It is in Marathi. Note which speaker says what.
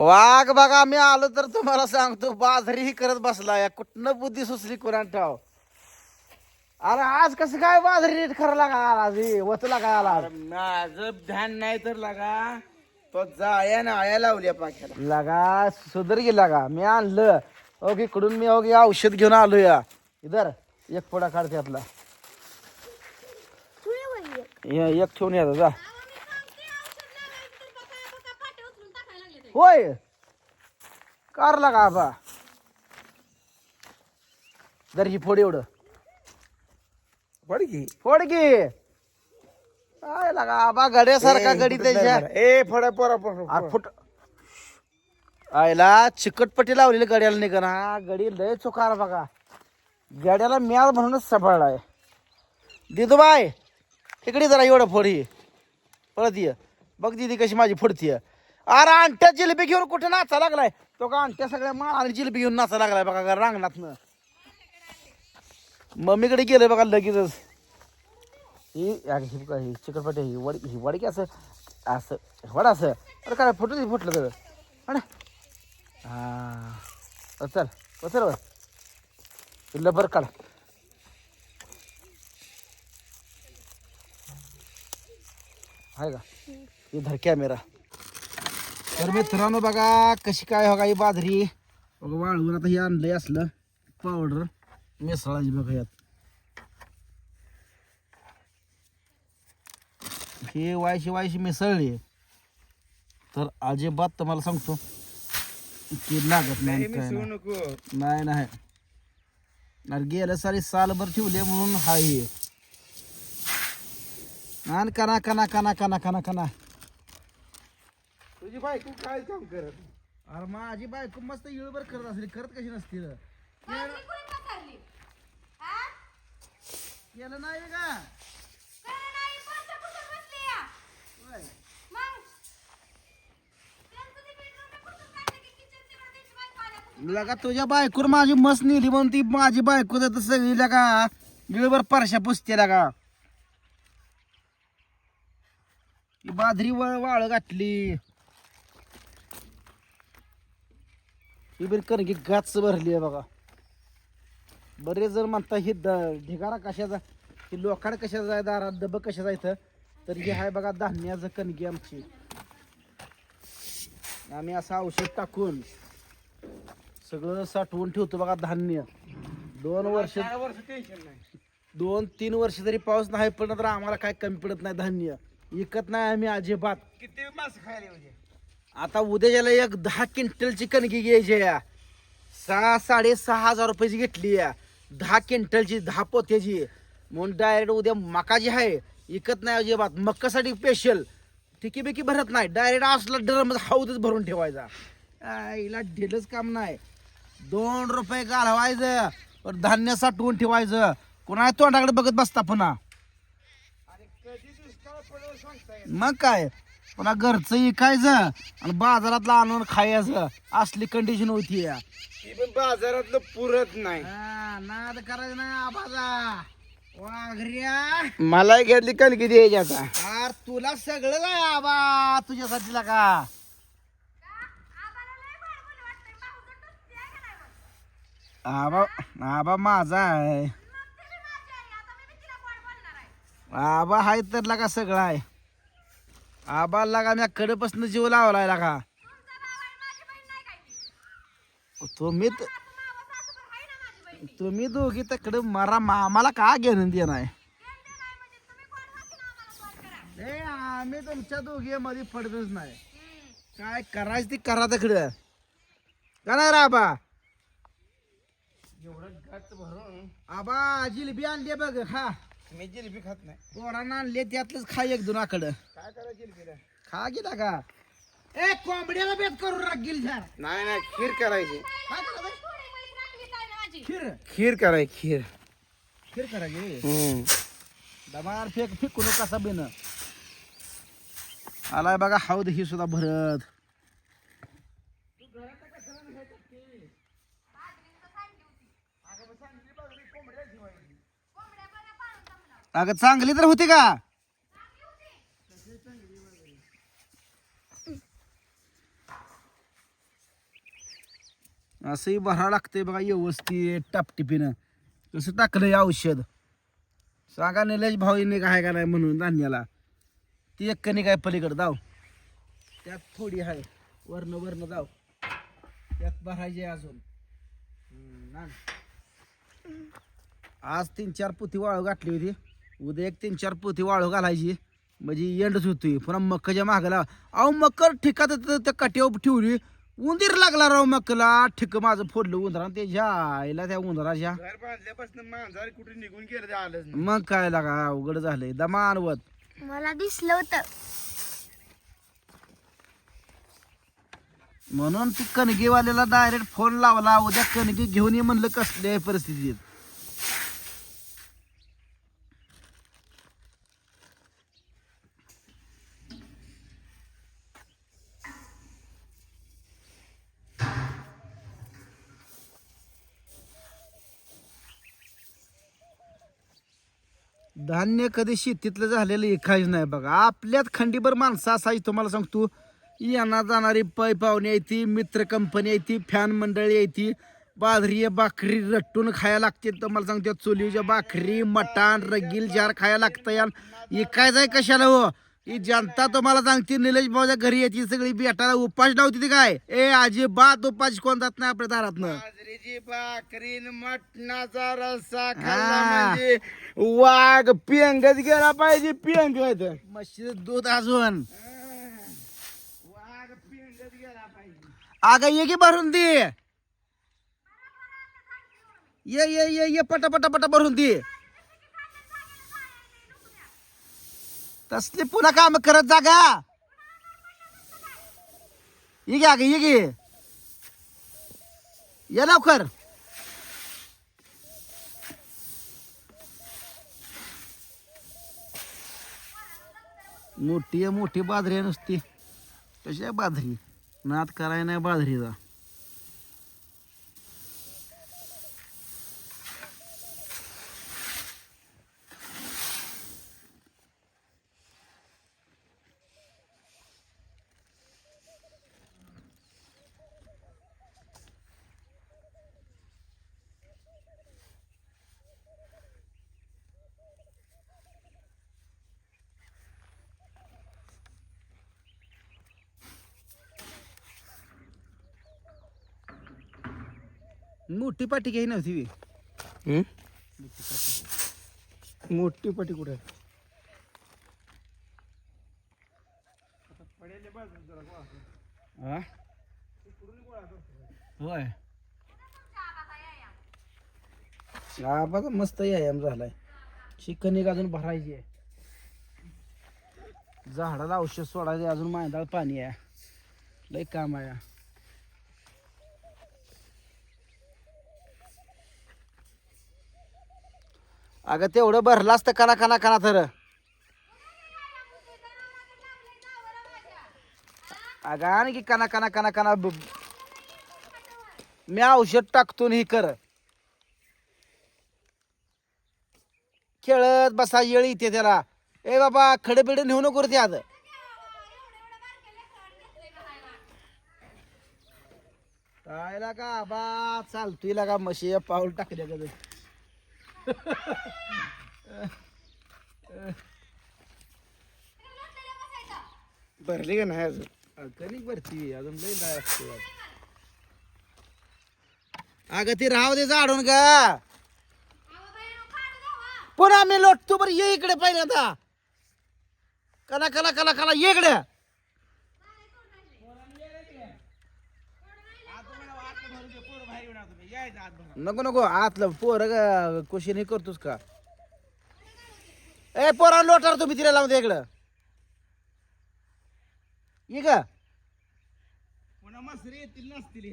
Speaker 1: वाघ बघा मी आलो तर तुम्हाला सांगतो बाजरी ही करत बसला कुठनं बुद्धी सुचली कुणा ठाव? अरे आज कसं काय बाजरी रेट खरं लागा आला आज वतला काय आला?
Speaker 2: माझं ध्यान नाही तर लागा तो जाया ना आया लावल्या पाख्याला
Speaker 1: लगा सुधर गेला का मी आणलं. ओके इकडून मी ओके औषध घेऊन आलो या इधर एक पोडा काढते आपला हे एक ठेवून येतो जा. होय. कार लागा आबा जर ही फोड एवढं.
Speaker 2: पड की.
Speaker 1: फोड की. काय लागा आबा गड्यासारखा गडी त्याच्या.
Speaker 2: ए फडा पोरा पोरा
Speaker 1: आ, फुट. आयला चिकटपट्टी लावलेली गड्याला निघा ना गडी लय चुकार बघा. गड्याला म्याल म्हणूनच सांभाळलाय. दिदू बाय इकडे जरा एवढं फोड पळत ये. बघ दिदी कशी माझी फोडतीय. अरे अंट्या जिलेबी घेऊन कुठे नाचा लागलाय? तो का अंट्या सगळ्या माळ आणि जिलेबी घेऊन नाचा लागलाय बघा का रांगणातनं. मम्मीकडे गेलंय बघा लगेचच. ही अगं ही बघा, ही वड ही वडकी की असं असं वड असं. अरे काय फुटलं फुटलं तर. अरे. हा. चल चल वर लबर काढ. आहे का? हे धर कॅमेरा तर मित्रांनो बघा कशी काय हो का ही बाजरी. बघा वाळवून आता हे आणलंय असलं पावडर मिसळाची बघा यात. हे वायशी वायशी मिसळली. तर अजिबात तुम्हाला सांगतो की लागत नाही नाही. नाही नाही. अरे गेल्या सारी सालभर ठेवले म्हणून हा हे. आणि कना कना कना कना कना कना
Speaker 2: तुझी बायको काय काम करत?
Speaker 1: अरे माझी बायको मस्त इळभर करत असेल करत कशी नसते रे? केलं नाही का? होय. लगा तुझ्या बायकोर माझी मस्त नेली म्हणून ती माझी बायको तर सगळी लगा इळभर परशा पुसते लगा ही बाजरी वळ वाळ गाठली ही बरी कणकी गाच भरली आहे बघा. बरेच जण म्हणता ही द ढिगारा कशाचा? ही लोखंड कशाचा आहे? दारात डबं कशाचा इथं? तर हे आहे बघा धान्याचं कणकी आमची. आम्ही असं औषध टाकून सगळं साठवून ठेवतो बघा धान्य. दोन वर्ष दोन तीन वर्ष जरी पाऊस नाही पडला तर आम्हाला काय कमी पडत नाही धान्य. विकत नाही आम्ही अजिबात.
Speaker 2: किती मास खायला म्हणजे?
Speaker 1: आता उद्याच्याला एक दहा क्विंटलची कणकी घ्यायची. या सहा साडेसहा हजार रुपयाची घेतली या दहा क्विंटलची दहा पोत्याची. म्हणून डायरेक्ट उद्या मका जी आहे. इकत नाही अजिबात. मक्कासाठी स्पेशल टिकी बिकी भरत नाही. डायरेक्ट असला ड्रम हाऊतच भरून ठेवायचा. हिला ढिलच काम नाही. दोन रुपये घालवायचं. पण धान्य साठवून ठेवायचं. कोणा तोंडाकडे बघत बसता पुन्हा? मग काय? पुन्हा घरचं इकायचं आणि बाजारातलं आणून खायचं. असली कंडिशन होती. या.
Speaker 2: ती पण बाजारातलं पुरत नाही.
Speaker 1: नाद करायचं नाही आबाजा वाघऱ्या
Speaker 2: मला घेतली कणकी द्यायची आता
Speaker 1: अर तुला सगळं काय आबा. तुझ्यासाठी का? आबा आबा माझा आहे. आबा हाय तर लगा सगळं आहे? आबा लागा मी कडपासून जीव लावलाय लागा तुम्ही त- तुम्ही दोघी तकडे मरा मामाला का घेणं देणं आहे? ए आम्ही तुमच्या दोघी मध्ये पडतच नाही. काय करायचं ते करा तिकडं. का नाही रे आबा?
Speaker 2: एवढं गट भरून.
Speaker 1: आबा जिलेबी आणली बघ खा.
Speaker 2: मी जिलेबी खात नाही.
Speaker 1: पोरांना आणले त्यातलंच खा एक दोन आकडं.
Speaker 2: काय करायचं जिलेबीला
Speaker 1: खा गेला का ए कोंबड्याला बेत करू राखील झार
Speaker 2: नाही नाही खीर करायची.
Speaker 1: काय करायचं? खीर.
Speaker 2: खीर कराय खीर.
Speaker 1: खीर करायची
Speaker 2: हम्म.
Speaker 1: दमार फेक फेकू नको कसा बिन आलाय बघा हौद ही सुद्धा भरत. अगं चांगली तर होती का? असंही भरावं लागतंय बघा व्यवस्थित टापटिपीनं. कसं टाकलंय औषध? सांगा निलेश भाऊने काय का नाही म्हणून धान्याला. ती एक कणी काय पलीकडे दाव त्यात थोडी आहे. वर्ण वर्ण दाव त्यात भरायची अजून. आज तीन चार पोती वाळू घातली होती. उद्या एक तीन चार पोती वाळू घालायची. म्हणजे एंडच होतोय. पुन्हा मक्काच्या मागाला. अहो मकर ठिकात त्या काट्यावर ठेवली. उंदीर लागला राव मक्कला. ठिक माझं फोडलं उंदरा ते आईला त्या उंदराच्या.
Speaker 2: कुठे निघून गेलं
Speaker 1: मग काय लागा अवघड झालंय. दमानवत
Speaker 3: मला दिसलं होतं.
Speaker 1: म्हणून ती कणगीवाल्याला डायरेक्ट फोन लावला. उद्या कणगी घेऊन ये म्हणलं कसल्या परिस्थितीत. धान्य कधी शेतीतलं झालेलं एकाच नाही बघा. आपल्यात खंडीभर माणसं असायची तुम्हाला सांगतो. येणार जाणारी पै पाहुणे येते मित्र कंपनी येते फॅन मंडळी येते बाजरी भाकरी रट्टून खायला लागते तुम्हाला सांगते. चुलीच्या भाकरी मटण रगील जार खायला लागतं या काय जाय कशाला हो? ही जनता तुम्हाला सांगते निलेश भाऊच्या घरी यायची सगळी बेटाला उपास नव्हती ती काय? ए अजिबात उपास कोण जात नाही आपल्या दारातनं.
Speaker 2: बाजरीची भाकरी न मटणाचा रस्सा खाल्ला
Speaker 1: हा.
Speaker 2: म्हणजे वाघ पिंगच गेला पाहिजे पिंगत.
Speaker 1: मशीद दूध अजून.
Speaker 2: वाघ पिंगत गेला पाहिजे.
Speaker 1: अगं ये की भरून दे ये ये ये ये पटा पटा पटा भरून दे तसले पुन्हा काम करत जागा ये गे अगं ये गे ये लवकर. मोठी आहे, मोठी बाजरी आहे नुसती. कशी आहे बाजरी? नाद कराय नाही बाजरीचा. मोठी पाटी घ्याय नव्हती बी.
Speaker 2: मोठी पटी. कुठे?
Speaker 1: हा? होय. आबाचा मस्त व्यायाम झालाय. चिकन एक अजून भरायची आहे. झाडाला औषध सोडायचे अजून मांदाळ पाणी आहे. लय काम आहे. अगं तेवढं भरलं असतं कना कना कना तर. अगं आणखी कना कना कना कना मी औषध टाकतो हे कर. खेळत बसा येळ येते त्याला. ए बाबा खडे बिडे नेऊ नको ते आज. काय का? बा चालतोय का म्हशी पाऊल टाकल्या का
Speaker 2: भरली का नाही अजून?
Speaker 1: कणिक भरती? अजून लई डाळ असते अगं ते राहू दे जाडून का पुन्हा मी लोटतो बरं ये इकडे पहिल्यांदा. कला कला कला कला ये इकडे. नको नको. आतलं पोर क्वेश्चन हे करतोस का? ए पोरा लोटार तुम्ही तिला लावून इकडं. ये का
Speaker 2: मस्त रे तिला नसतील